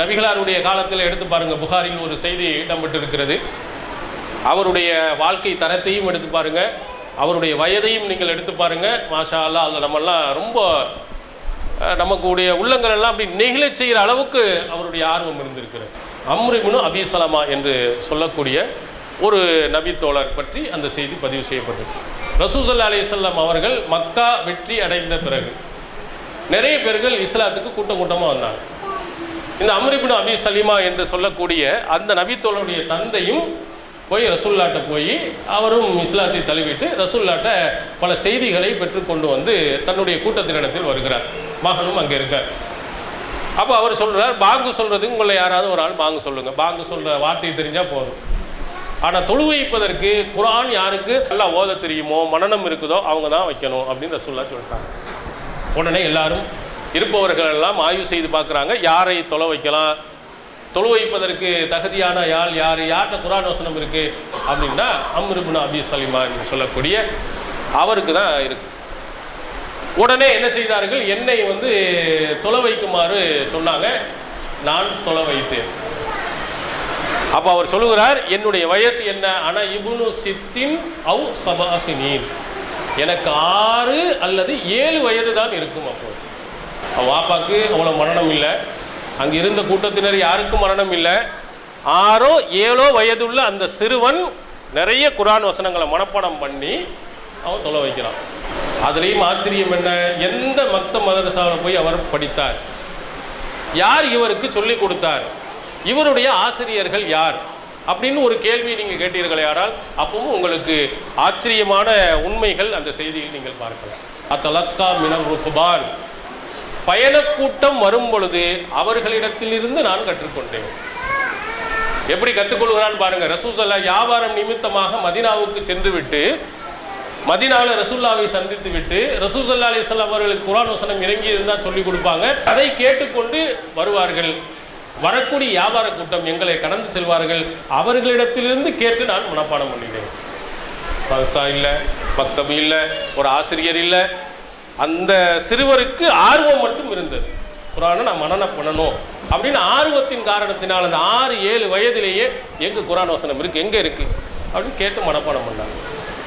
நபிகளாருடைய காலத்தில் எடுத்து பாருங்கள் புகாரில் ஒரு செய்தி இடம்பெற்று இருக்கிறது அவருடைய வாழ்க்கை தரத்தையும் எடுத்து பாருங்கள் அவருடைய வயதையும் நீங்கள் எடுத்து பாருங்கள் மாஷா அல்லா அதில் நம்மெல்லாம் ரொம்ப நமக்குடைய உள்ளங்கள் எல்லாம் அப்படி நெகிழ செய்கிற அளவுக்கு அவருடைய ஆர்வம் இருந்திருக்கிறது. அம்ரிபுனு அபிசலமா என்று சொல்லக்கூடிய ஒரு நபித்தோழர் பற்றி அந்த செய்தி பதிவு செய்யப்பட்டது. ரசூசல்லா அலிசல்லாம் அவர்கள் மக்கா வெற்றி அடைந்த பிறகு நிறைய பேர்கள் இஸ்லாத்துக்கு கூட்டம் கூட்டமாக வந்தாங்க. இந்த அம்ரிபின் அபி சலீமா என்று சொல்லக்கூடிய அந்த நபித்தோழருடைய தந்தையும் போய் ரசூல்லாட்ட போய் அவரும் இஸ்லாத்தை தழுவிட்டு ரசூல்லாட்ட பல செய்திகளை பெற்றுக்கொண்டு வந்து தன்னுடைய கூட்டத்தினிடத்தில் வருகிறார். மகனும் அங்கே இருக்கார். அப்போ அவர் சொல்கிறார் பாங்கு சொல்கிறதுக்கு உங்களை யாராவது ஒரு ஆள் பாங்கு சொல்லுங்கள் பாங்கு சொல்கிற வார்த்தை தெரிஞ்சால் போதும். ஆனால் தொழு வைப்பதற்கு குரான் யாருக்கு நல்லா ஓத தெரியுமோ மனநம் இருக்குதோ அவங்க தான் வைக்கணும் அப்படின்னு ரசூல்லா சொல்கிறாங்க உடனே எல்லாரும் இருப்பவர்கள் எல்லாம் ஆய்வு செய்து பார்க்குறாங்க. யாரை தொலை வைக்கலாம்? தொழு வைப்பதற்கு தகுதியான யாழ் யார்? யார்கிட்ட குரான் வசனம் இருக்குது அப்படின்னா அம்ருபுன் அபி சலிமா என்று சொல்லக்கூடிய அவருக்கு தான் இருக்கு. உடனே என்ன செய்தார்கள்? என்னை வந்து தொலை வைக்குமாறு சொன்னாங்க. நான் தொலை வைத்தேன். அப்போ அவர் சொல்லுகிறார் என்னுடைய வயசு என்ன? ஆனால் இபுனு சித்தின் அவு சபாசினீன். எனக்கு ஆறு அல்லது ஏழு வயது தான் இருக்கும் அப்போது. அவன் வாப்பாக்கு அவ்வளோ மரணம் இல்லை. அங்கே இருந்த கூட்டத்தினர் யாருக்கும் மரணம் இல்லை. ஆறோ ஏழோ வயதுள்ள அந்த சிறுவன் நிறைய குரான் வசனங்களை மனப்பாடம் பண்ணி அவன் தொலை வைக்கிறான். அதுலேயும் ஆச்சரியம் என்ன? எந்த மக்த மதரசாவில் போய் அவர் படித்தார்? யார் இவருக்கு சொல்லிக் கொடுத்தார்? இவருடைய ஆசிரியர்கள் யார்? அப்படின்னு ஒரு கேள்வி நீங்கள் கேட்டீர்களே ஆனால் அப்பவும் உங்களுக்கு ஆச்சரியமான உண்மைகள் அந்த செய்தியில் நீங்கள் பார்க்கலாம். அத்தலக்கா மினம் ருக்குபான் பயணக்கூட்டம் வரும் பொழுது அவர்களிடத்திலிருந்து நான் கற்றுக்கொண்டேன். எப்படி கற்றுக்கொள்கிறான்னு பாருங்க. ரசூசல்லா வியாபாரம் நிமித்தமாக மதினாவுக்கு சென்று விட்டு மதினாவில் ரசூல்லாவை சந்தித்து விட்டு ரசூசல்லா அலிஸ்லாம் அவர்களுக்கு குரான் வசனம் இறங்கி இருந்தால் சொல்லி கொடுப்பாங்க. அதை கேட்டுக்கொண்டு வருவார்கள். வரக்கூடிய வியாபார கூட்டம் எங்களை கடந்து செல்வார்கள். அவர்களிடத்திலிருந்து கேட்டு நான் மனப்பாடம் பண்ணினேன். பல்சா இல்லை பக்தம் இல்லை ஒரு ஆசிரியர் இல்லை அந்த சிறுவருக்கு ஆர்வம் மட்டும் இருந்தது. குரானை நான் மனநம் பண்ணணும். அப்படின்னு ஆர்வத்தின் காரணத்தினால் அந்த ஆறு ஏழு வயதிலேயே எங்கே குரான் வசனம் இருக்குது எங்கே இருக்குது அப்படின்னு கேட்டு மனப்பாடம் பண்ணாங்க.